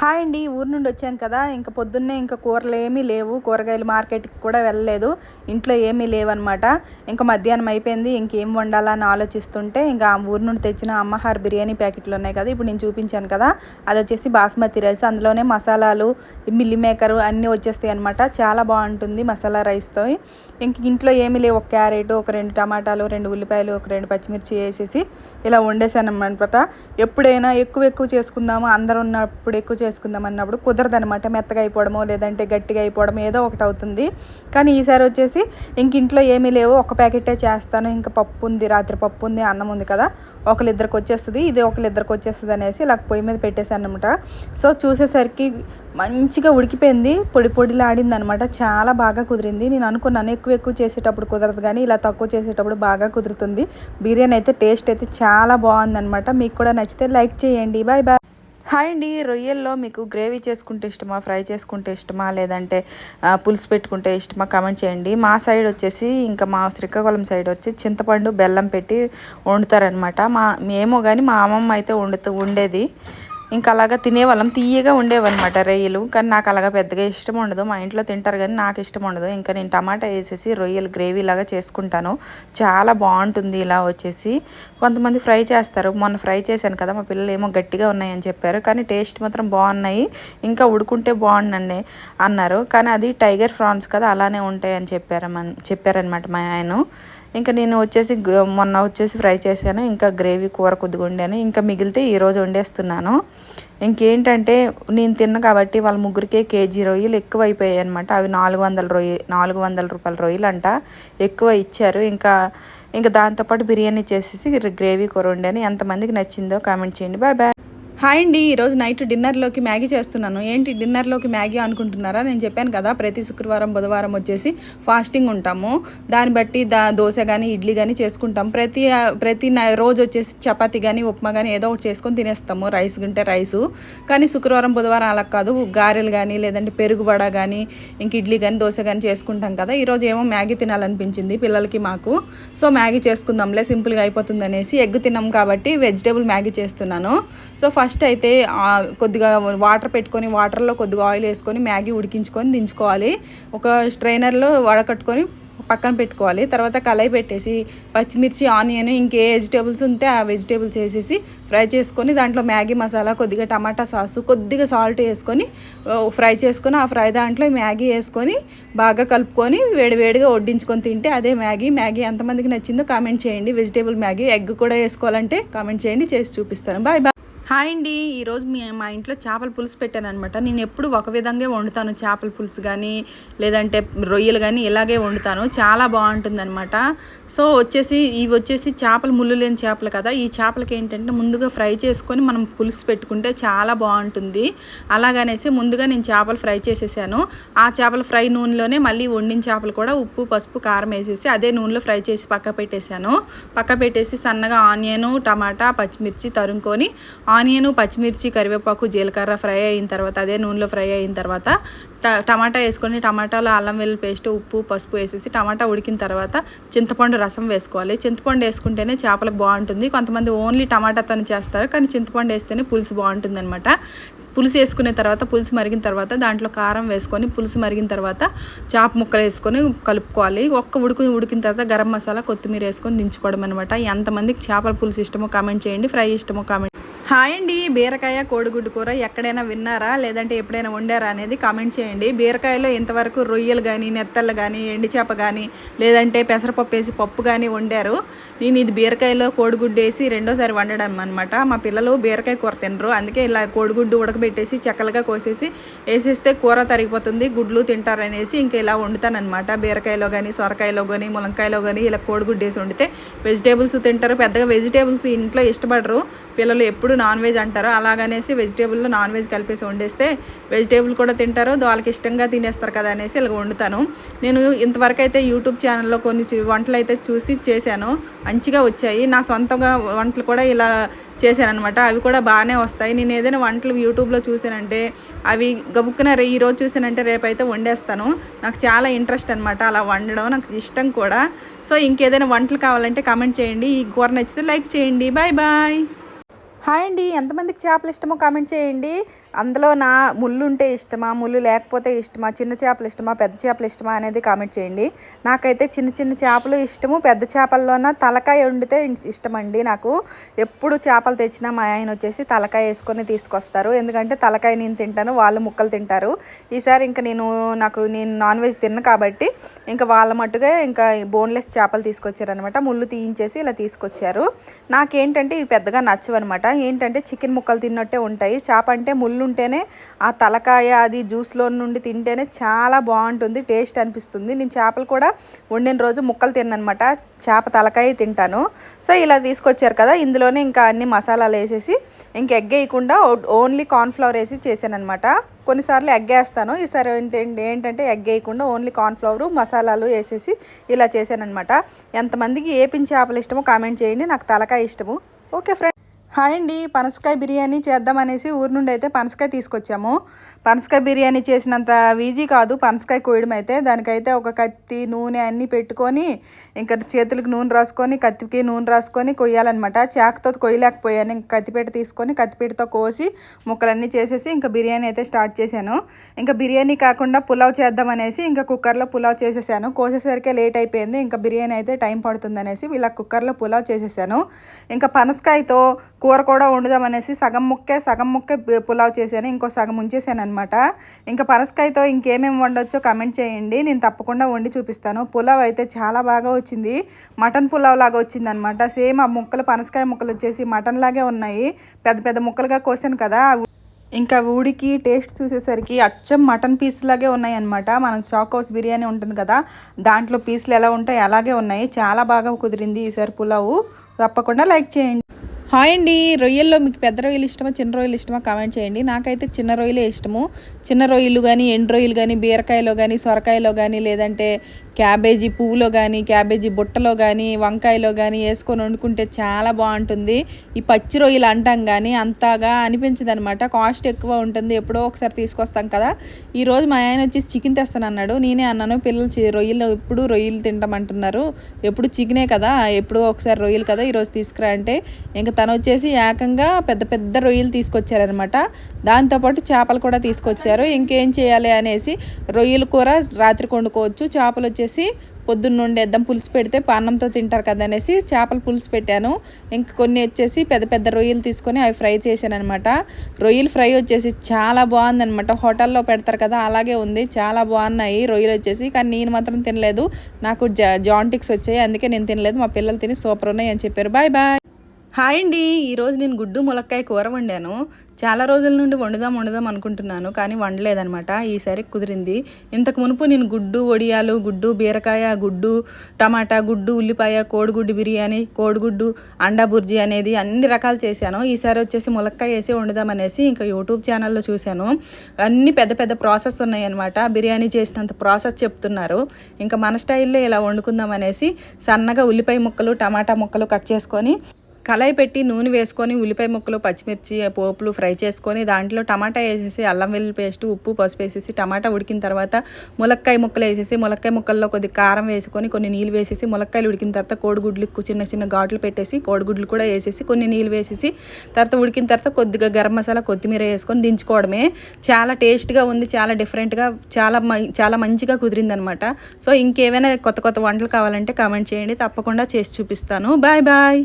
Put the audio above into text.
Hi అండి ఊరు నుండి వచ్చాం కదా. ఇంకా పొద్దున్నే ఇంకా కూరలు ఏమీ లేవు. కూరగాయలు మార్కెట్కి కూడా వెళ్ళలేదు. ఇంట్లో ఏమీ లేవన్నమాట. ఇంకా మధ్యాహ్నం అయిపోయింది. ఇంకేం వండాలని ఆలోచిస్తుంటే ఇంకా ఊరు నుండి తెచ్చిన అమ్మహార్ బిర్యానీ ప్యాకెట్లు ఉన్నాయి కదా. ఇప్పుడు నేను చూపించాను కదా. అది వచ్చేసి బాస్మతి రైస్. అందులోనే మసాలాలు మిల్లి మేకర్ అన్నీ వచ్చేస్తాయి అనమాట చాలా బాగుంటుంది మసాలా రైస్తో. ఇంక ఇంట్లో ఏమీ లేవు. ఒక క్యారెట్ ఒక రెండు టమాటాలు రెండు ఉల్లిపాయలు ఒక రెండు పచ్చిమిర్చి వేసేసి ఇలా వండేసాను అనమాట ఎప్పుడైనా ఎక్కువ ఎక్కువ చేసుకుందాము. అందరు ఉన్నప్పుడు ఎక్కువ చేసుకుందాం అన్నప్పుడు కుదరదనమాట మెత్తగా అయిపోవడమో లేదంటే గట్టిగా అయిపోవడం ఏదో ఒకటి అవుతుంది. కానీ ఈసారి వచ్చేసి ఇంక ఇంట్లో ఏమీ లేవు. ఒక ప్యాకెటే చేస్తాను. ఇంకా పప్పు ఉంది రాత్రి పప్పు ఉంది అన్నం ఉంది కదా. ఒకరిద్దరికి వచ్చేస్తుంది. ఇది ఒకరిద్దరికి వచ్చేస్తుంది అనేసి ఇలా పొయ్యి మీద పెట్టేశాను అనమాట సో చూసేసరికి మంచిగా ఉడికిపోయింది. పొడి పొడిలాడింది అనమాట చాలా బాగా కుదిరింది. నేను అనుకున్నాను ఎక్కువ ఎక్కువ చేసేటప్పుడు కుదరదు కానీ ఇలా తక్కువ చేసేటప్పుడు బాగా కుదురుతుంది. బిర్యానీ అయితే టేస్ట్ అయితే చాలా బాగుందన్నమాట. మీకు కూడా నచ్చితే లైక్ చేయండి. Bye bye. హాయ్ అండి. రొయ్యల్లో మీకు గ్రేవీ చేసుకుంటే ఇష్టమా ఫ్రై చేసుకుంటే ఇష్టమా లేదంటే పులుసు పెట్టుకుంటే ఇష్టమా కామెంట్ చేయండి. మా సైడ్ వచ్చేసి ఇంకా మా శ్రీకాకుళం సైడ్ వచ్చి చింతపండు బెల్లం పెట్టి వండుతారనమాట మా మేము కానీ మా అమ్మమ్మ అయితే వండుతూ ఉండేది ఇంకా అలాగా తినేవాళ్ళం. తీయగా ఉండేవన్నమాట రొయ్యలు. కానీ నాకు అలాగా పెద్దగా ఇష్టం ఉండదు. మా ఇంట్లో తింటారు కానీ నాకు ఇష్టం ఉండదు. ఇంకా నేను టమాటా వేసేసి రొయ్యలు గ్రేవీ లాగా చేసుకుంటాను. చాలా బాగుంటుంది ఇలా వచ్చేసి. కొంతమంది ఫ్రై చేస్తారు. మొన్న ఫ్రై చేశాను కదా మా పిల్లలు ఏమో గట్టిగా ఉన్నాయని చెప్పారు. కానీ టేస్ట్ మాత్రం బాగున్నాయి. ఇంకా ఉడుకుంటే బాగుండండి అన్నారు. కానీ అది టైగర్ ఫ్రాన్స్ కదా అలానే ఉంటాయని చెప్పారమని చెప్పారు చెప్పారనమాట మా ఆయన. ఇంకా నేను వచ్చేసి మొన్న వచ్చేసి ఫ్రై చేశాను ఇంకా గ్రేవీ కూర కొద్దిగా వండాను ఇంకా మిగిలితే ఈరోజు వండేస్తున్నాను. ఇంకేంటంటే నేను తిన్న కాబట్టి వాళ్ళ ముగ్గురికే కేజీ రొయ్యలు ఎక్కువ అయిపోయాయి అనమాట అవి నాలుగు వందల రొయ్య నాలుగు వందల రూపాయల రొయ్యలు అంట ఎక్కువ ఇచ్చారు. ఇంకా ఇంకా దాంతోపాటు బిర్యానీ చేసేసి గ్రేవీ కూర వండాను. ఎంతమందికి నచ్చిందో కామెంట్ చేయండి. Bye bye. హాయ్ అండి ఈరోజు నైట్ డిన్నర్లోకి మ్యాగీ చేస్తున్నాను. ఏంటి డిన్నర్లోకి మ్యాగీ అనుకుంటున్నారా? నేను చెప్పాను కదా ప్రతి శుక్రవారం బుధవారం వచ్చేసి ఫాస్టింగ్ ఉంటాము. దాన్ని బట్టి దా దోశ కానీ ఇడ్లీ కానీ చేసుకుంటాం. ప్రతి ప్రతి న- రోజు వచ్చేసి చపాతి కానీ ఉప్మా కానీ ఏదో ఒకటి చేసుకొని తినేస్తాము. రైస్ ఉంటే రైసు. కానీ శుక్రవారం బుధవారం అలా కాదు. గారెలు కానీ లేదంటే పెరుగు వడ కానీ ఇంక ఇడ్లీ కానీ దోశ కానీ చేసుకుంటాం కదా. ఈరోజు ఏమో మ్యాగీ తినాలనిపించింది పిల్లలకి మాకు. సో మ్యాగీ చేసుకుందాంలే సింపుల్గా అయిపోతుంది అనేసి ఎగ్ తిన్నాం కాబట్టి వెజిటేబుల్ మ్యాగీ చేస్తున్నాను. సో ఫస్ట్ ఫస్ట్ అయితే కొద్దిగా వాటర్ పెట్టుకొని వాటర్లో కొద్దిగా ఆయిల్ వేసుకొని మ్యాగీ ఉడికించుకొని దించుకోవాలి. ఒక స్ట్రైనర్లో వడకట్టుకొని పక్కన పెట్టుకోవాలి. తర్వాత కళాయి పెట్టేసి పచ్చిమిర్చి ఆనియన్ ఇంకే వెజిటేబుల్స్ ఉంటే ఆ వెజిటేబుల్స్ వేసేసి ఫ్రై చేసుకొని దాంట్లో మ్యాగీ మసాలా కొద్దిగా టమాటా సాసు కొద్దిగా సాల్ట్ వేసుకొని ఫ్రై చేసుకొని ఆ ఫ్రై దాంట్లో మ్యాగీ వేసుకొని బాగా కలుపుకొని వేడివేడిగా వడ్డించుకొని తింటే అదే మ్యాగీ. మ్యాగీ ఎంతమందికి నచ్చిందో కామెంట్ చేయండి. వెజిటేబుల్ మ్యాగీ ఎగ్ కూడా వేసుకోవాలంటే కామెంట్ చేయండి. చేసి చూపిస్తాను. Bye bye. హాయ్ అండి. ఈరోజు మీ మా ఇంట్లో చేపల పులుసు పెట్టాను అనమాట నేను ఎప్పుడు ఒక విధంగా వండుతాను చేపల పులుసు కానీ లేదంటే రొయ్యలు కానీ ఇలాగే వండుతాను. చాలా బాగుంటుంది అనమాట సో వచ్చేసి ఇవి వచ్చేసి చేపలు ముళ్ళు లేని చేపలు కదా. ఈ చేపలకి ఏంటంటే ముందుగా ఫ్రై చేసుకొని మనం పులుసు పెట్టుకుంటే చాలా బాగుంటుంది. అలాగనేసి ముందుగా నేను చేపలు ఫ్రై చేసేసాను. ఆ చేపల ఫ్రై నూనెలోనే మళ్ళీ వండిన చేపలు కూడా ఉప్పు పసుపు కారం వేసేసి అదే నూనెలో ఫ్రై చేసి పక్క పెట్టేశాను పక్క పెట్టేసి సన్నగా ఆనియన్ టమాటా పచ్చిమిర్చి తరుముకొని ఆనియన్ పచ్చిమిర్చి కరివేపాకు జీలకర్ర ఫ్రై అయిన తర్వాత అదే నూనెలో ఫ్రై అయిన తర్వాత ట- టమాటా వేసుకొని టమాటాలో అల్లం వెల్లుల్లి పేస్ట్ ఉప్పు పసుపు వేసేసి టమాటా ఉడికిన తర్వాత చింతపండు రసం వేసుకోవాలి. చింతపండు వేసుకుంటేనే చేపలకు బాగుంటుంది. కొంతమంది ఓన్లీ టమాటాతో చేస్తారు కానీ చింతపండు వేస్తేనే పులుసు బాగుంటుంది అనమాట పులుసు వేసుకునే తర్వాత పులుసు మరిగిన తర్వాత దాంట్లో కారం వేసుకొని పులుసు మరిగిన తర్వాత చేప ముక్కలు వేసుకొని కలుపుకోవాలి. ఒక్క ఉడుకు ఉడికిన తర్వాత గరం మసాలా కొత్తిమీర వేసుకొని దించుకోవడం అనమాట ఎంతమందికి చేపల పులుసు ఇష్టమో కామెంట్ చేయండి ఫ్రై ఇష్టమో కామెంట్ హాయ్ అండి. బీరకాయ కోడిగుడ్డు కూర ఎక్కడైనా విన్నారా? లేదంటే ఎప్పుడైనా వండారా అనేది కామెంట్ చేయండి. బీరకాయలో ఇంతవరకు రొయ్యలు కానీ నెత్తళ్ళు కానీ ఎండి చేప కానీ లేదంటే పెసరపప్పు వేసి పప్పు కానీ వండారు. నేను ఇది బీరకాయలో కోడిగుడ్డు వేసి రెండోసారి వండడం అనమాట మా పిల్లలు బీరకాయ కూర తినరు. అందుకే ఇలా కోడిగుడ్డు ఉడకబెట్టేసి చెక్కలుగా కోసేసి వేసేస్తే కూర తరిగిపోతుంది గుడ్లు తింటారనేసి ఇంకా ఇలా వండుతానమాట బీరకాయలో కానీ సొరకాయలో కానీ ములంకాయలో కానీ ఇలా కోడిగుడ్డు వేసి వండితే వెజిటేబుల్స్ తింటారు. పెద్దగా వెజిటేబుల్స్ ఇంట్లో ఇష్టపడరు. పిల్లలు ఎప్పుడు నాన్ వెజ్ అంటారు అలాగనేసి వెజిటేబుల్లో నాన్ వెజ్ కలిపేసి వండేస్తే వెజిటేబుల్ కూడా తింటారు. వాళ్ళకి ఇష్టంగా తినేస్తారు కదా అనేసి ఇలా వండుతాను. నేను ఇంతవరకు అయితే యూట్యూబ్ ఛానల్లో కొన్ని వంటలు అయితే చూసి చేశాను. మంచిగా వచ్చాయి. నా సొంతంగా వంటలు కూడా ఇలా చేశాను అనమాట అవి కూడా బాగానే వస్తాయి. నేను ఏదైనా వంటలు యూట్యూబ్లో చూసానంటే అవి గబుక్కున రే- ఈ రోజు చూసానంటే రేపైతే వండేస్తాను. నాకు చాలా ఇంట్రెస్ట్ అనమాట అలా వండడం. నాకు ఇష్టం కూడా. సో ఇంకేదైనా వంటలు కావాలంటే కామెంట్ చేయండి. ఈ కూర నచ్చితే లైక్ చేయండి. Bye bye. హాయ్ అండి. ఎంతమందికి చేపలు ఇష్టమో కామెంట్ చేయండి. అందులో నా ముళ్ళు ఉంటే ఇష్టమా? ముళ్ళు లేకపోతే ఇష్టమా? చిన్న చేపలు ఇష్టమా? పెద్ద చేపలు ఇష్టమా? అనేది కామెంట్ చేయండి. నాకైతే చిన్న చిన్న చేపలు ఇష్టము. పెద్ద చేపల్లోన తలకాయ వండితే ఇష్టమండి నాకు. ఎప్పుడు చేపలు తెచ్చినా మా ఆయన వచ్చేసి తలకాయ వేసుకొని తీసుకొస్తారు. ఎందుకంటే తలకాయ నేను తింటాను వాళ్ళు ముక్కలు తింటారు. ఈసారి ఇంకా నేను నాకు నేను నాన్ వెజ్ తిన్న కాబట్టి ఇంకా వాళ్ళ మట్టుగా ఇంకా బోన్లెస్ చేపలు తీసుకొచ్చారనమాట ముళ్ళు తీయించేసి ఇలా తీసుకొచ్చారు. నాకేంటంటే ఇవి పెద్దగా నచ్చవన్నమాట. ఏంటంటే చికెన్ ముక్కలు తిన్నట్టే ఉంటాయి. చేప అంటే ముళ్ళు ఉంటేనే ఆ తలకాయ అది జ్యూస్లో నుండి తింటేనే చాలా బాగుంటుంది టేస్ట్ అనిపిస్తుంది. నేను చేపలు కూడా వండిన రోజు ముక్కలు తిన్నమాట చేప తలకాయ తింటాను. సో ఇలా తీసుకొచ్చారు కదా ఇందులోనే ఇంకా అన్ని మసాలాలు వేసేసి ఇంక ఎగ్ వేయకుండా ఓన్లీ కార్న్ఫ్లవర్ వేసి చేశానమాట కొన్నిసార్లు ఎగ్ వేస్తాను. ఈసారి ఏంటంటే ఏంటంటే ఎగ్ వేయకుండా ఓన్లీ కార్న్ఫ్లవరు మసాలాలు వేసేసి ఇలా చేశానమాట ఎంతమందికి ఏ పింఛి చేపలు ఇష్టమో కామెంట్ చేయండి. నాకు తలకాయ ఇష్టము. ఓకే ఫ్రెండ్ హాయ్ అండి పనసకాయ బిర్యానీ చేద్దామనేసి ఊరు నుండి అయితే పనసకాయ తీసుకొచ్చాము. పనసకాయ బిర్యానీ చేసినంత ఈజీ కాదు పనసకాయ కోయడం అయితే. దానికైతే ఒక కత్తి నూనె అన్నీ పెట్టుకొని ఇంకా చేతులకు నూనె రాసుకొని కత్తికి నూనె రాసుకొని కొయ్యాలన్నమాట. చాకుతో కొయ్యలేకపోయాను ఇంకా కత్తిపేట తీసుకొని కత్తిపేటతో కోసి ముక్కలన్నీ చేసేసి ఇంకా బిర్యానీ అయితే స్టార్ట్ చేశాను. ఇంకా బిర్యానీ కాకుండా పులావ్ చేద్దామనేసి ఇంకా కుక్కర్లో పులావ్ చేసేసాను. కోసేసరికి లేట్ అయిపోయింది ఇంకా బిర్యానీ అయితే టైం పడుతుంది అనేసి ఇలా కుక్కర్లో పులావ్ చేసేసాను. ఇంకా పనసకాయతో కూర కూడా వండుదామనేసి సగం ముక్కే సగం ముక్కే పులావ్ చేశాను ఇంకో సగం ఉంచేసాను అనమాట ఇంకా పనసకాయతో ఇంకేమేమి వండొచ్చో కమెంట్ చేయండి. నేను తప్పకుండా వండి చూపిస్తాను. పులావ్ అయితే చాలా బాగా వచ్చింది. మటన్ పులావ్ లాగా వచ్చింది అనమాట సేమ్ ఆ ముక్కలు పనసకాయ ముక్కలు వచ్చేసి మటన్ లాగే ఉన్నాయి. పెద్ద పెద్ద ముక్కలుగా కోసాను కదా ఇంకా ఊడికి టేస్ట్ చూసేసరికి అచ్చం మటన్ పీస్ లాగే ఉన్నాయి అనమాట మనం స్టాక్ హౌస్ బిర్యానీ ఉంటుంది కదా దాంట్లో పీసులు ఎలా ఉంటాయి అలాగే ఉన్నాయి. చాలా బాగా కుదిరింది ఈసారి పులావు. తప్పకుండా లైక్ చేయండి. హాయ్ అండి. రొయ్యల్లో మీకు పెద్ద రొయ్యలు ఇష్టమా చిన్న రొయ్యలు ఇష్టమా కామెంట్ చేయండి. నాకైతే చిన్న రొయ్యలే ఇష్టము. చిన్న రొయ్యలు కానీ ఎండు రొయ్యలు కానీ బీరకాయలో కానీ సొరకాయలో కానీ లేదంటే క్యాబేజీ పువ్వులో కానీ క్యాబేజీ బుట్టలో కానీ వంకాయలో కానీ వేసుకొని వండుకుంటే చాలా బాగుంటుంది. ఈ పచ్చి రొయ్యలు అంటాం కానీ అంతగా అనిపించదు అనమాట కాస్ట్ ఎక్కువ ఉంటుంది. ఎప్పుడో ఒకసారి తీసుకొస్తాం కదా. ఈరోజు మా ఆయన వచ్చేసి చికెన్ తెస్తాను అన్నాడు నేనే అన్నాను పిల్లలు రొయ్యలు ఎప్పుడు రొయ్యలు తింటామంటున్నారు. ఎప్పుడు చికెనే కదా ఎప్పుడో ఒకసారి రొయ్యలు కదా ఈరోజు తీసుకురా అంటే ఇంకా తను వచ్చేసి ఏకంగా పెద్ద పెద్ద రొయ్యలు తీసుకొచ్చారనమాట దాంతోపాటు చేపలు కూడా తీసుకొచ్చారు. ఇంకేం చేయాలి అనేసి రొయ్యలు కూర రాత్రి వండుకోవచ్చు. చేపలు వచ్చేసి పొద్దున్న వండేద్దాం పులుసు పెడితే పాన్నంతో తింటారు కదా అనేసి చేపల పులుసు పెట్టాను. ఇంక కొన్ని వచ్చేసి పెద్ద పెద్ద రొయ్యలు తీసుకొని అవి ఫ్రై చేశాను అనమాట రొయ్యలు ఫ్రై వచ్చేసి చాలా బాగుందనమాట హోటల్లో పెడతారు కదా అలాగే ఉంది. చాలా బాగున్నాయి రొయ్యలు వచ్చేసి. కానీ నేను మాత్రం తినలేదు. నాకు జాంటిక్స్ వచ్చాయి. అందుకే నేను తినలేదు. మా పిల్లలు తిని సూపర్ ఉన్నాయి అని చెప్పారు. Bye bye. హాయ్ అండి. ఈరోజు నేను గుడ్డు ములక్కాయ కూర వండాను. చాలా రోజుల నుండి వండుదాం వండుదాం అనుకుంటున్నాను కానీ వండలేదనమాట ఈసారి కుదిరింది. ఇంతకు మునుపు నేను గుడ్డు వడియాలు గుడ్డు బీరకాయ గుడ్డు టమాటా గుడ్డు ఉల్లిపాయ కోడిగుడ్డు బిర్యానీ కోడిగుడ్డు అండా బుర్జీ అనేది అన్ని రకాలు చేశాను. ఈసారి వచ్చేసి ములక్కాయ వేసి వండుదాం అనేసి ఇంకా యూట్యూబ్ ఛానల్లో చూశాను. అన్ని పెద్ద పెద్ద ప్రాసెస్ ఉన్నాయన్నమాట. బిర్యానీ చేసినంత ప్రాసెస్ చెప్తున్నారు. ఇంకా మన స్టైల్లో ఇలా వండుకుందాం అనేసి సన్నగా ఉల్లిపాయ ముక్కలు టమాటా ముక్కలు కట్ చేసుకొని కళాయి పెట్టి నూనె వేసుకొని ఉల్లిపాయ ముక్కలు పచ్చిమిర్చి పోపులు ఫ్రై చేసుకొని దాంట్లో టమాటా వేసేసి అల్లం వెల్లుల్లి పేస్ట్ ఉప్పు పసుపు వేసేసి టమాటా ఉడికిన తర్వాత ములక్కాయ ముక్కలు వేసేసి ములక్కాయ ముక్కల్లో కొద్ది కారం వేసుకొని కొన్ని నీళ్ళు వేసేసి ములక్కాయలు ఉడికిన తర్వాత కోడిగుడ్లు చిన్న చిన్న ఘాట్లు పెట్టేసి కోడిగుడ్లు కూడా వేసేసి కొన్ని నీళ్ళు వేసేసి తర్వాత ఉడికిన తర్వాత కొద్దిగా గరం మసాలా కొత్తిమీర వేసుకొని దించుకోవడమే. చాలా టేస్ట్గా ఉంది చాలా డిఫరెంట్గా చాలా చాలా మంచిగా కుదిరిందనమాట. సో ఇంకేమైనా కొత్త కొత్త వంటలు కావాలంటే కామెంట్ చేయండి తప్పకుండా చేసి చూపిస్తాను. Bye bye!